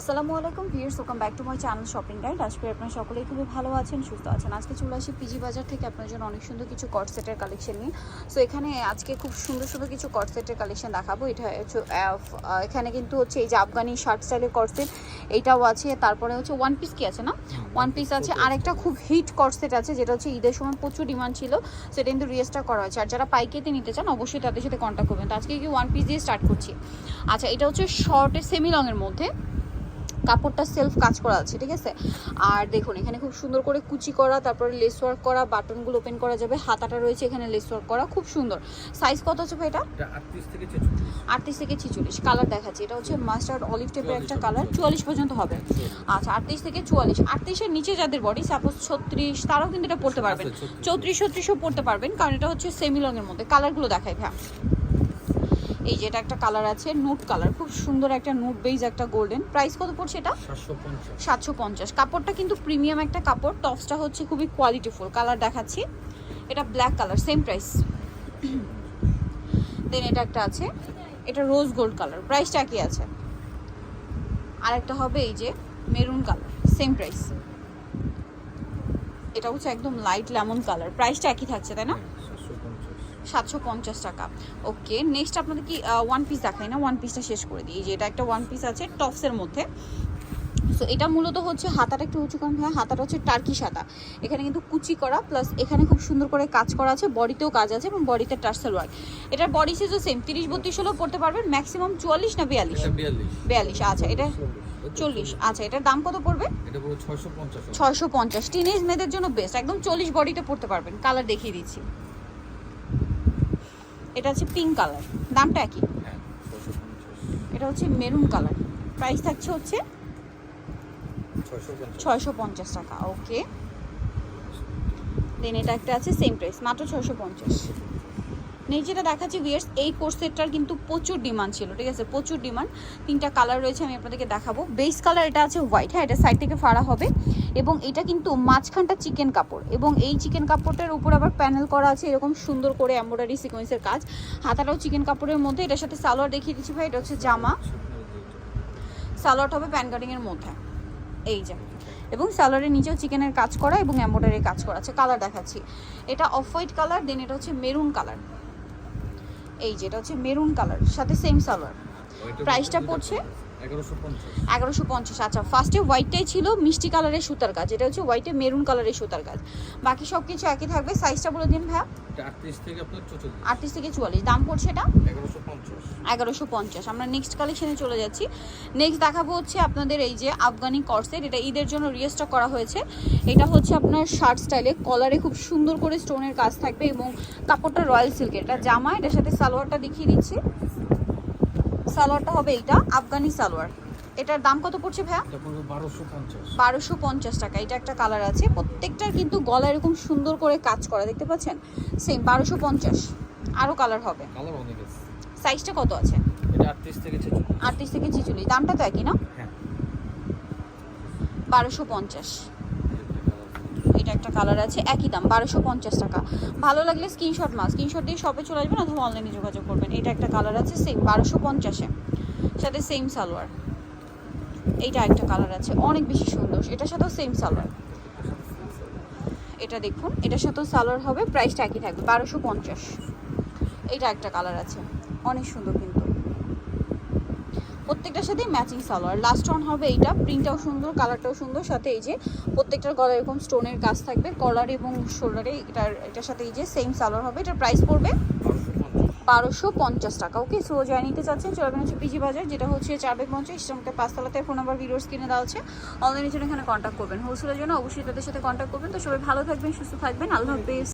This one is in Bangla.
আসসালামু আলাইকুম viewers welcome back to my channel shopping guide আজকে আপনারা সকলেই খুবই ভালো আছেন সুস্থ আছেন। আজকে চলে আসি পিজি বাজার থেকে আপনার জন্য অনেক সুন্দর কিছু কট সেটের কালেকশন নিয়ে। সো এখানে আজকে খুব সুন্দর সুন্দর কিছু কট সেটের কালেকশন দেখাবো। এটা হচ্ছে এখানে কিন্তু হচ্ছে এই যে আফগানি শার্ট স্টাইলের কট সেট এইটাও আছে। তারপরে হচ্ছে ওয়ান পিস কি আছে না? ওয়ান পিস আছে। আর একটা খুব হিট কট সেট আছে যেটা হচ্ছে ঈদের সময় প্রচুর ডিমান্ড ছিল। সেটা কিন্তু রিয়েস্টার করা হয়েছে। আর যারা পাইকেতে নিতে চান অবশ্যই তাদের সাথে কন্ট্যাক্ট করবেন। তো আজকে কি ওয়ান পিস দিয়ে স্টার্ট করছি। আচ্ছা এটা হচ্ছে শর্টের সেমি লংয়ের মধ্যে। কাপড়টা সেলফ কাজ করা আছে ঠিক আছে? আর দেখুন এখানে খুব সুন্দর করে কুচি করা তারপরে লেস ওয়ার্ক করা বাটনগুলো ওপেন করা যাবে। হাতাটা রয়েছে এখানে লেস ওয়ার্ক করা খুব সুন্দর। সাইজ কত আছে ভাই এটা? আটত্রিশ থেকে ছেচল্লিশ। কালার দেখাচ্ছি। এটা হচ্ছে মাস্টার্ড অলিভ টেপের একটা কালার চুয়াল্লিশ পর্যন্ত হবে। আচ্ছা আটত্রিশ থেকে চুয়াল্লিশ। আটত্রিশের নিচে যাদের বডি সাপোজ ছত্রিশ তারাও কিন্তু এটা পড়তে পারবেন। চৌত্রিশ ছত্রিশও পড়তে পারবেন কারণ এটা হচ্ছে সেমি লংয়ের মধ্যে। কালারগুলো দেখায় ভ্যা এই যে এটা একটা কালার আছে নুট কালার খুব সুন্দর একটা নুট বেজ একটা গোল্ডেন প্রাইস কত পড়ছে এটা? সাতশো পঞ্চাশ। কাপড়টা কিন্তু প্রিমিয়াম একটা কাপড় টপসটা হচ্ছে খুবই কোয়ালিটিফুল কালার দেখাচ্ছি। এটা black colour same price then এটা একটা আছে এটা রোজ গোল্ড কালার প্রাইসটা একই আছে। আরেকটা হবে এই যে মেরুন কালার সেম প্রাইস এটা হচ্ছে একদম লাইট লেমন কালার প্রাইসটা একই থাকছে তাই না? সাতশো পঞ্চাশ টাকা। ওকে নেক্সট আপনাদের কি ওয়ান পিস দেখাই না? ওয়ান পিসটা শেষ করে দিই। যে এটা একটা ওয়ান পিস আছে টপসের মধ্যে। সো এটা মূলত হচ্ছে হাতাটা একটু উঁচু কম হ্যাঁ হাতাটা হচ্ছে টার্কি সাদা এখানে কিন্তু কুচি করা প্লাস এখানে খুব সুন্দর করে কাজ করা আছে। বডিতেও কাজ আছে এবং বডিতে টার্সেল ওয়ার্ক এটার বডি সাইজও সেম তিরিশ বত্রিশ হলেও পড়তে পারবেন। ম্যাক্সিমাম চুয়াল্লিশ না বিয়াল্লিশ? বিয়াল্লিশ। আচ্ছা এটা চল্লিশ। আচ্ছা এটার দাম কত পড়বে? ছয়শো পঞ্চাশ। টিনেজ মেয়েদের জন্য বেস্ট একদম চল্লিশ বডিতে পড়তে পারবেন। কালার দেখিয়ে দিচ্ছি। এটা হচ্ছে পিঙ্ক কালার দামটা একই। হ্যাঁ এটা হচ্ছে মেরুন কালার প্রাইস থাকছে হচ্ছে ছয়শো পঞ্চাশ। টাকা ওকে দেন এটা একটা আছে সেম প্রাইস মাত্র ছয়শো পঞ্চাশ। নেই যেটা দেখাচ্ছি ভিয়ার্স এই কোর্সেটটার কিন্তু প্রচুর ডিমান্ড ছিল, ঠিক আছে? প্রচুর ডিমান্ড তিনটা কালার রয়েছে, আমি আপনাদেরকে দেখাবো। বেস কালার এটা আছে হোয়াইট হ্যাঁ এটা সাইড থেকে ফাড়া হবে। এবং এটা কিন্তু মাঝখানটা চিকেন কাপড়। এবং এই চিকেন কাপড়টার উপর আবার প্যানেল করা আছে, এরকম সুন্দর করে এমব্রয়ডারি সিকোয়েন্সের কাজ। হাতাটাও চিকেন কাপড়ের মধ্যে। এটার সাথে সালোয়ার দেখিয়ে দিচ্ছি ভাই, এটা হচ্ছে জামা। সালোয়ারটা হবে প্যান কাটিংয়ের মধ্যে। এই যে। এবং সালোয়ারের নিচেও চিকেনের কাজ করা এবং এম্বয়ডারির কাজ করা আছে। কালার দেখাচ্ছি। এটা অফ হোয়াইট কালার দেন এটা হচ্ছে মেরুন কালার এই যেটা হচ্ছে মেরুন কালার, সাথে সেম সালোয়ার প্রাইসটা পড়ছে? এগারোশো পঞ্চাশ। আচ্ছা ফার্স্টে হোয়াইটটাই ছিল মিষ্টি কালারের সুতার কাজ, এটা হচ্ছে হোয়াইটে মেরুন কালারের সুতার কাজ। বাকি সব কিছু একই থাকবে সাইজটা বলে দিন আটত্রিশ থেকে আটত্রিশ থেকে চুয়াল্লিশ। দাম পড়ছে এটা? এগারোশো পঞ্চাশ। আমরা নেক্সট কালেকশনে চলে যাচ্ছি। নেক্সট দেখাবো হচ্ছে আপনাদের এই যে আফগানি কর্সেট এটা ঈদের জন্য রিস্টক করা হয়েছে। এটা হচ্ছে আপনার শার্ট স্টাইলে কলারে খুব সুন্দর করে স্টোনের কাজ থাকবে এবং কাপড়টা রয়্যাল সিল্কের এটা জামা এটার সাথে সালোয়ারটা দেখিয়ে দিচ্ছি। সালোয়ারটা হবে এইটা আফগানি সালোয়ার। এটার দাম কত পড়ছে ভাইয়া? বারোশো পঞ্চাশ। টাকা এটা একটা কালার আছে। প্রত্যেকটার কিন্তু গলা এরকম সুন্দর করে কাজ করা দেখতে পাচ্ছেন? সেম বারোশো পঞ্চাশ। আরও কালার হবে। সাইজটা কত আছে? এটা আটত্রিশ থেকে ছেচল্লিশ। আটত্রিশ থেকে ছিচল্লিশ। দামটা তো একই না? হ্যাঁ। বারোশো পঞ্চাশ। এটা একটা কালার আছে একই দাম বারোশো পঞ্চাশ টাকা। ভালো লাগলে স্ক্রিনশট মাস স্ক্রিনশট দিয়ে শপে চলে আসবেন অথবা অনলাইনে যোগাযোগ করবেন। এটা একটা কালার আছে সেম বারোশো পঞ্চাশে। সাথে সেম সালোয়ার। এইটা একটা কালার আছে, অনেক বেশি সুন্দর। এটার সাথেও সেম সালোয়ার এটা দেখুন, এটার সাথেও সালোয়ার হবে প্রাইসটা একই থাকবে, বারোশো পঞ্চাশ। এটা একটা কালার আছে, অনেক সুন্দর কিন্তু। প্রত্যেকটার সাথে ম্যাচিং সালোয়ার লাস্ট অন হবে এইটা প্রিন্টটাও সুন্দর কালারটাও সুন্দর, সাথে এই যে প্রত্যেকটার গলায় এরকম স্টোনের কাজ থাকবে কলার এবং শোল্ডারে এটার এটার সাথে এই যে সেম সালোয়ার হবে, এটার প্রাইস পড়বে বারোশো পঞ্চাশ টাকা। ওকে সো জয় নিতে চাচ্ছেন চলবেন হচ্ছে পিজি বাজার যেটা হচ্ছে চারবেগ মঞ্চ ইসলামকে পাঁচতলাতে ফোন নাম্বার ভিডিওস কিনে দেওয়া আছে। অনলাইনের জন্য এখানে কন্ট্যাক্ট করবেন। হোলসেলের জন্য অবশ্যই তাদের সাথে কন্ট্যাক্ট করবেন। তো সবাই ভালো থাকবেন, সুস্থ থাকবেন। আল্লাহ হাফেজ।